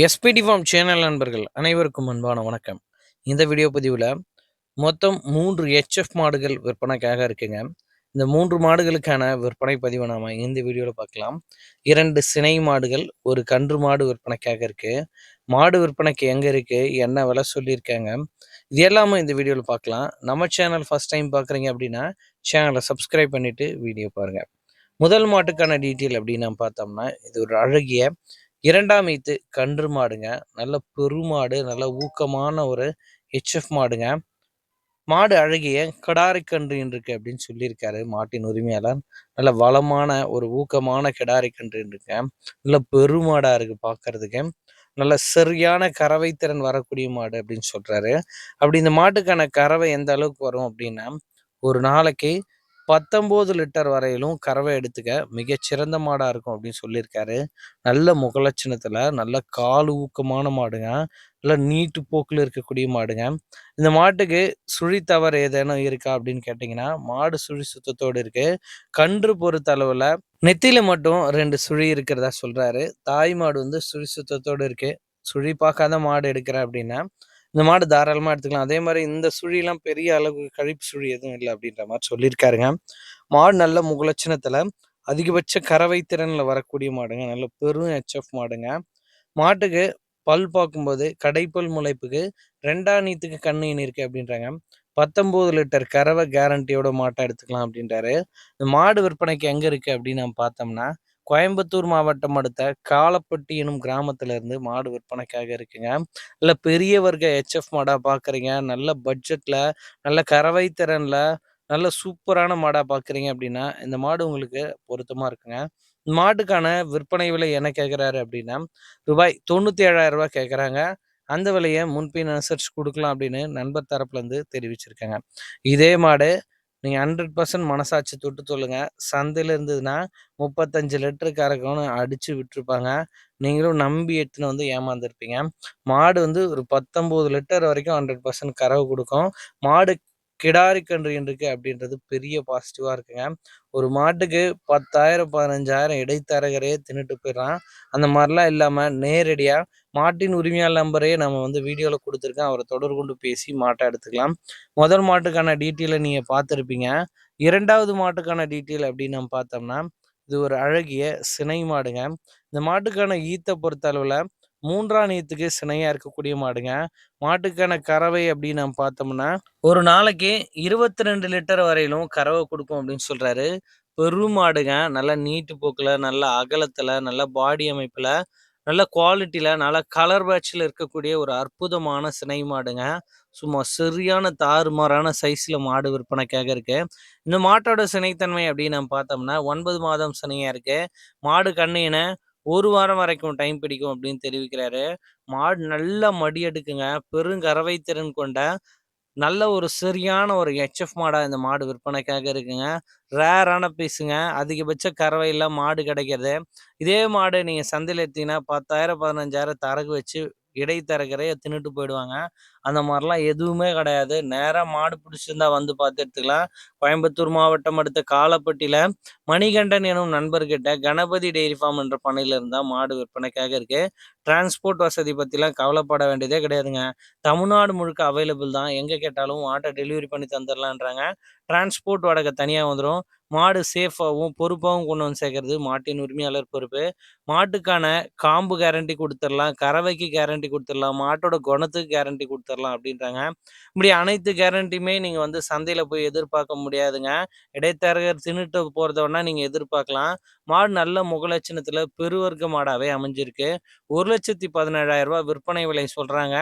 SPD form channel நண்பர்கள் அனைவருக்கும் அன்பான வணக்கம். இந்த வீடியோ பதிவில் மொத்தம் மூன்று ஹெச்எஃப் மாடுகள் விற்பனைக்காக இருக்குங்க. இந்த மூன்று மாடுகளுக்கான விற்பனை பதிவை நாம் இந்த வீடியோவில் பார்க்கலாம். இரண்டு சினை மாடுகள் ஒரு கன்று மாடு விற்பனைக்காக இருக்குது மாடு விற்பனைக்கு எங்கே இருக்குது என்ன விலை சொல்லியிருக்காங்க இது எல்லாமே இந்த வீடியோவில் பார்க்கலாம். நம்ம சேனல் ஃபஸ்ட் டைம் பார்க்குறீங்க அப்படின்னா சேனலை சப்ஸ்கிரைப் பண்ணிவிட்டு வீடியோ பாருங்கள் முதல் மாட்டுக்கான டீட்டெயில் அப்படின்னு நம்ம பார்த்தோம்னா இது ஒரு அழகிய இரண்டாம் ஈத்து கன்று மாடுங்க. நல்ல பெருமாடு நல்ல ஊக்கமான ஒரு ஹெச்எஃப் மாடுங்க. மாடு அழகிய கிடாரி கன்று இருக்கு அப்படின்னு சொல்லியிருக்காரு மாட்டின் உரிமையாளர். நல்ல வளமான ஒரு ஊக்கமான கிடாரி கன்று இருக்கு நல்ல பெருமாடா இருக்கு பார்க்கறதுக்கு நல்ல சரியான கறவை திறன் வரக்கூடிய மாடு அப்படின்னு சொல்றாரு. அப்படி இந்த மாட்டுக்கான கறவை எந்த அளவுக்கு வரும் அப்படின்னா ஒரு நாளைக்கு பத்தொம்போது லிட்டர் வரையிலும் கறவை எடுத்துக்க. மிகச்சிறந்த மாடாக இருக்கும் அப்படின்னு சொல்லியிருக்காரு. நல்ல முகலட்சணத்தில் நல்ல கால் ஊக்கமான மாடுங்க. நல்ல நீட்டு போக்கில் இருக்கக்கூடிய மாடுங்க. இந்த மாட்டுக்கு சுழி தவறு ஏதேனும் இருக்கா அப்படின்னு கேட்டிங்கன்னா மாடு சுழி சுத்தத்தோடு இருக்கு. கன்று பொறுத்த அளவில் நெத்தியில மட்டும் ரெண்டு சுழி இருக்கிறதா சொல்கிறாரு தாய் மாடு வந்து சுழி சுத்தத்தோடு இருக்கு. சுழி பார்க்காத மாடு எடுக்கிறேன் அப்படின்னா இந்த மாடு தாராளமாக எடுத்துக்கலாம். அதே மாதிரி இந்த சுழிலாம் பெரிய அளவு கழிப்பு சுழி எதுவும் இல்லை அப்படின்ற மாதிரி சொல்லியிருக்காருங்க. மாடு நல்ல முகலட்சணத்தில் அதிகபட்ச கறவை திறனில் வரக்கூடிய மாடுங்க. நல்ல பெரும் ஹெச்எஃப் மாடுங்க. மாட்டுக்கு பல் பார்க்கும்போது கடைப்பல் முளைப்புக்கு ரெண்டாம் நீத்துக்கு கண்ணு இருக்கு அப்படின்றாங்க. பத்தொம்போது லிட்டர் கறவை கேரண்டியோட மாட்டை எடுத்துக்கலாம் அப்படின்றாரு. இந்த மாடு விற்பனைக்கு எங்கே இருக்குது அப்படின்னு நம்ம பார்த்தோம்னா கோயம்புத்தூர் மாவட்டம் அடுத்த காலப்பட்டி எனும் கிராமத்திலிருந்து மாடு விற்பனைக்காக இருக்குங்க. நல்ல பெரிய வர்க்க ஹெச்எஃப் மாடாக பார்க்குறீங்க நல்ல பட்ஜெட்டில் நல்ல கறவை திறனில் நல்ல சூப்பரான மாடாக பார்க்குறீங்க அப்படின்னா இந்த மாடு உங்களுக்கு பொருத்தமாக இருக்குங்க. மாட்டுக்கான விற்பனை விலை என்ன கேட்குறாரு அப்படின்னா ரூபாய் தொண்ணூற்றி ஏழாயிரம் ரூபாய் கேட்குறாங்க அந்த விலையை முன்பின் அனுசரிச்சு கொடுக்கலாம் அப்படின்னு நண்பர் தரப்புலேருந்து தெரிவிச்சிருக்காங்க. இதே மாடு நீங்கள் ஹண்ட்ரட் பர்சன்ட் மனசாட்சி தொட்டு சொல்லுங்க. சந்தையில் இருந்ததுன்னா முப்பத்தஞ்சு லிட்டரு கறக்கணும்னு அடித்து விட்டுருப்பாங்க. நீங்களும் நம்பி எடுத்துன்னு வந்து ஏமாந்துருப்பீங்க. மாடு வந்து ஒரு பத்தொம்போது லிட்டர் வரைக்கும் ஹண்ட்ரட் பர்சன்ட் கறவை கொடுக்கும். மாடு கிடாரி கன்று இருக்கு அப்படின்றது பெரிய பாசிட்டிவாக இருக்குங்க. ஒரு மாட்டுக்கு பத்தாயிரம் பதினஞ்சாயிரம் இடைத்தரகரையே தின்னுட்டு போயிடறான் அந்த மாதிரிலாம் இல்லாமல் நேரடியாக மாட்டின் உரிமையாளர் நம்பரையே நம்ம வந்து வீடியோவில் கொடுத்துருக்கேன். அவரை தொடர்பு கொண்டு பேசி மாட்டை எடுத்துக்கலாம். முதல் மாட்டுக்கான டீட்டெயிலை நீங்கள் பார்த்துருப்பீங்க. இரண்டாவது மாட்டுக்கான டீட்டெயில் அப்படின்னு நம்ம பார்த்தோம்னா இது ஒரு அழகிய சினை மாடுங்க. இந்த மாட்டுக்கான ஈத்தை பொறுத்த அளவில் மூன்றாம் நீத்துக்கு சினையாக இருக்கக்கூடிய மாடுங்க. மாட்டுக்கான கறவை அப்படின்னு நம்ம பார்த்தோம்னா ஒரு நாளைக்கு இருபத்தி ரெண்டு லிட்டர் வரையிலும் கறவை கொடுக்கும் அப்படின்னு சொல்கிறாரு பெரும் மாடுங்க. நல்ல நீட்டு போக்கில் நல்ல அகலத்தில் நல்ல பாடி அமைப்பில் நல்ல குவாலிட்டியில் நல்ல கலர் பேட்சில் இருக்கக்கூடிய ஒரு அற்புதமான சினை மாடுங்க. சும்மா சரியான தாறுமாறான சைஸில் மாடு விற்பனைக்காக இருக்குது இந்த மாட்டோட சினைத்தன்மை அப்படின்னு நம்ம பார்த்தோம்னா ஒன்பது மாதம் சினையாக இருக்குது மாடு கண்ணினை ஒரு வாரம் வரைக்கும் டைம் பிடிக்கும் அப்படின்னு தெரிவிக்கிறாரு. மாடு நல்ல மடி எடுக்குங்க. பெருங்கறவை திறன் கொண்ட நல்ல ஒரு சரியான ஒரு ஹெச்எஃப் மாடா இந்த மாடு விற்பனைக்காக இருக்குங்க. ரேரான பீஸுங்க. அதிகபட்ச கறவையில் மாடு கிடைக்கிறது. இதே மாடு நீங்கள் சந்தையில் எடுத்தீங்கன்னா பத்தாயிரம் பதினஞ்சாயிரம் தரகு வச்சு இடைத்தரகரையே தின்னுட்டு போயிடுவாங்க. அந்த மாதிரிலாம் எதுவுமே கிடையாது. நேராக மாடு பிடிச்சிருந்தா வந்து பார்த்து எடுத்துக்கலாம். கோயம்புத்தூர் மாவட்டம் அடுத்த காலப்பட்டியில் மணிகண்டன் எனும் நண்பர்கிட்ட கணபதி டெய்ரி ஃபார்ம் என்ற பண்ணையில் இருந்தால் மாடு விற்பனைக்காக இருக்குது டிரான்ஸ்போர்ட் வசதி பற்றிலாம் கவலைப்பட வேண்டியதே கிடையாதுங்க. தமிழ்நாடு முழுக்க அவைலபிள் தான். எங்கே கேட்டாலும் மாட்டை டெலிவரி பண்ணி தந்துடலான்றாங்க டிரான்ஸ்போர்ட் வாடகை தனியாக வந்துடும் மாடு சேஃபாகவும் பொறுப்பாகவும் கொண்டு வந்து சேர்க்கறது மாட்டின் உரிமையாளர் பொறுப்பு. மாட்டுக்கான காம்பு கேரண்டி கொடுத்துடலாம் கறவைக்கு கேரண்டி கொடுத்துடலாம் மாட்டோட குணத்துக்கு கேரண்டி கொடுத்துடலாம் அப்படின்றாங்க. இப்படி அனைத்து கேரண்டியுமே நீங்கள் வந்து சந்தையில் போய் எதிர்பார்க்க முடியாதுங்க. இடைத்தரகர் தின்னுட்டு போகிறத நீங்கள் எதிர்பார்க்கலாம். மாடு நல்ல முகலட்சணத்தில் பெருவர்க்க மாடாகவே அமைஞ்சிருக்கு. ஒரு லட்சத்தி பதினேழாயிரம் விற்பனை விலை சொல்கிறாங்க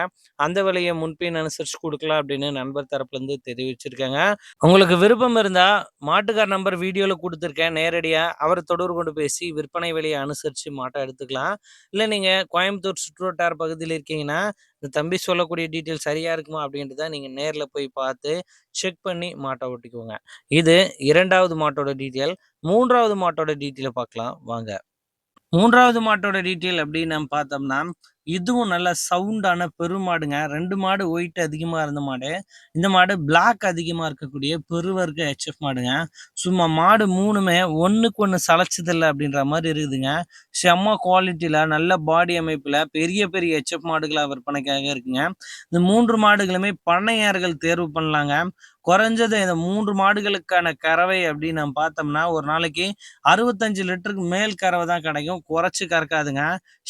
அந்த விலையை முன்பின் அனுசரித்து கொடுக்கலாம் அப்படின்னு நண்பர் தரப்புலேருந்து தெரிவிச்சிருக்காங்க. உங்களுக்கு விருப்பம் இருந்தால் மாட்டுக்கார் நம்பர் வீடியோவில் கொடுத்துருக்கேன் நேரடியாக அவரை தொடர்பு கொண்டு பேசி விற்பனை விலையை அனுசரித்து மாட்டை எடுத்துக்கலாம். இல்லை நீங்கள் கோயம்புத்தூர் சுற்றுவட்டார பகுதியில் இருக்கீங்கன்னா இந்த தம்பி சொல்லக்கூடிய டீட்டெயில் சரியாக இருக்குமா அப்படின்றத நீங்கள் நேரில் போய் பார்த்து செக் பண்ணி மாட்டை ஓட்டிக்குவோங்க இது இரண்டாவது மாட்டோட டீட்டெயில். மூன்றாவது மாட்டோட டீட்டெயிலை பார்க்கலாம். வாங்க. மூன்றாவது மாட்டோட டீட்டெயில் அப்படின்னு நம்ம பார்த்தோம்னா இதுவும் நல்ல சவுண்டான பெருமாடுங்க. ரெண்டு மாடு ஒயிட் அதிகமா இருந்த மாடு. இந்த மாடு பிளாக் அதிகமா இருக்கக்கூடிய பெருவர்க்க ஹெச்எஃப் மாடுங்க. சும்மா மாடு மூணுமே ஒன்றுக்கு ஒன்று சளைச்சதில்லை அப்படின்ற மாதிரி இருக்குதுங்க. செம்ம குவாலிட்டில நல்ல பாடி அமைப்புல பெரிய பெரிய ஹெச்எஃப் மாடுகளை விற்பனைக்காக இருக்குங்க. இந்த மூன்று மாடுகளுமே பண்ணையார்கள் தேர்வு பண்ணலாங்க. குறைஞ்சது இந்த மூன்று மாடுகளுக்கான கறவை அப்படின்னு நம்ம பார்த்தோம்னா, ஒரு நாளைக்கு 65 லிட்டருக்கு மேல் கறவை தான் கிடைக்கும். குறைச்சி கறக்காதுங்க.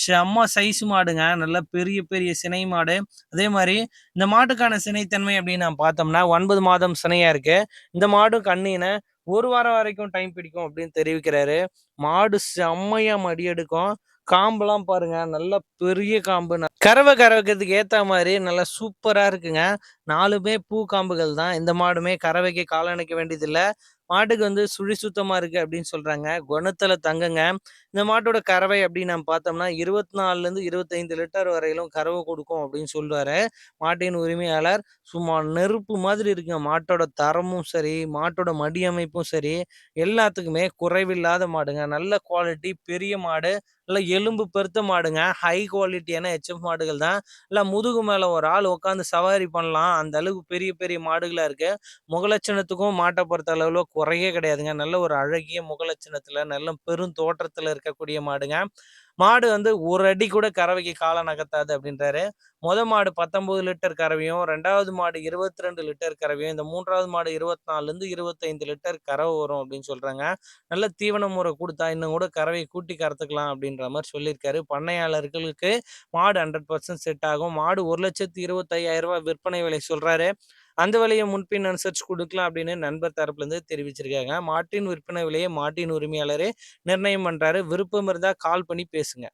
செம்ம சைஸ் மாடுங்க. நல்ல பெரிய பெரிய சினை மாடு. அதே மாதிரி இந்த மாட்டுக்கான சினைத்தன்மை அப்படின்னு நம்ம பார்த்தோம்னா, ஒன்பது மாதம் சினையா இருக்கு. இந்த மாடும் கண்ணினை ஒரு வாரம் வரைக்கும் டைம் பிடிக்கும் அப்படின்னு தெரிவிக்கிறாரு. மாடு செம்மையா மடி எடுக்கும். காம்பெல்லாம் பாருங்க. நல்ல பெரிய காம்பு. கறவை கறக்கிறதுக்கு ஏத்தா மாதிரி நல்லா சூப்பரா இருக்குங்க. நாலுமே பூ காம்புகள் தான். இந்த மாடுமே கறவைக்கு காலணிக்க வேண்டியதில்லை மாட்டுக்கு வந்து சுழி சுத்தமா இருக்கு அப்படின்னு சொல்றாங்க. குணத்துல தங்குங்க இந்த மாட்டோட கறவை அப்படின்னு நம்ம பார்த்தோம்னா, 24லேருந்து 25 லிட்டர் வரையிலும் கறவை கொடுக்கும் அப்படின்னு சொல்லுவாரு மாட்டின் உரிமையாளர். சும்மா நெருப்பு மாதிரி இருக்குங்க. மாட்டோட தரமும் சரி, மாட்டோட மடி அமைப்பும் சரி, எல்லாத்துக்குமே குறைவில்லாத மாடுங்க. நல்ல குவாலிட்டி பெரிய மாடு. நல்ல எலும்பு பெருத்த மாடுங்க. ஹை குவாலிட்டியான ஹெச்எஃப் மாடுகள் தான். இல்லை முதுகு மேல ஒரு ஆள் உட்காந்து சவாரி பண்ணலாம். அந்த அளவுக்கு பெரிய பெரிய மாடுகளா இருக்கு. முகலட்சணத்துக்கும் மாட்டை பொறுத்த அளவுல குறையே கிடையாதுங்க. நல்ல ஒரு அழகிய முகலட்சணத்தில் நல்ல பெரும் தோற்றத்தில் இருக்கக்கூடிய மாடுங்க. மாடு வந்து ஒரு அடி கூட கறவைக்கு காலை நகர்த்தாது அப்படின்றாரு. முத மாடு 19 லிட்டர் கறவையும், ரெண்டாவது மாடு 22 லிட்டர் கறவையும், இந்த மூன்றாவது மாடு 24லேருந்து 25 லிட்டர் கறவை வரும் அப்படின்னு சொல்கிறாங்க நல்ல தீவன முறை கொடுத்தா இன்னும் கூட கறவையை கூட்டி கறத்துக்கலாம் அப்படின்ற மாதிரி சொல்லியிருக்காரு. பண்ணையாளர்களுக்கு மாடு 100% செட் ஆகும். மாடு ரூ. 1,25,000 விற்பனை விலை சொல்கிறாரு அந்த விலையை முன்பின் அனுசரிச்சு கொடுக்கலாம் அப்படின்னு நண்பர் தரப்புலேருந்து தெரிவிச்சிருக்காங்க. மாட்டின் விற்பனை விலையை மாட்டின் உரிமையாளரே நிர்ணயம் பண்றாரு. விருப்பம் இருந்தால் கால் பண்ணி பேசுங்க.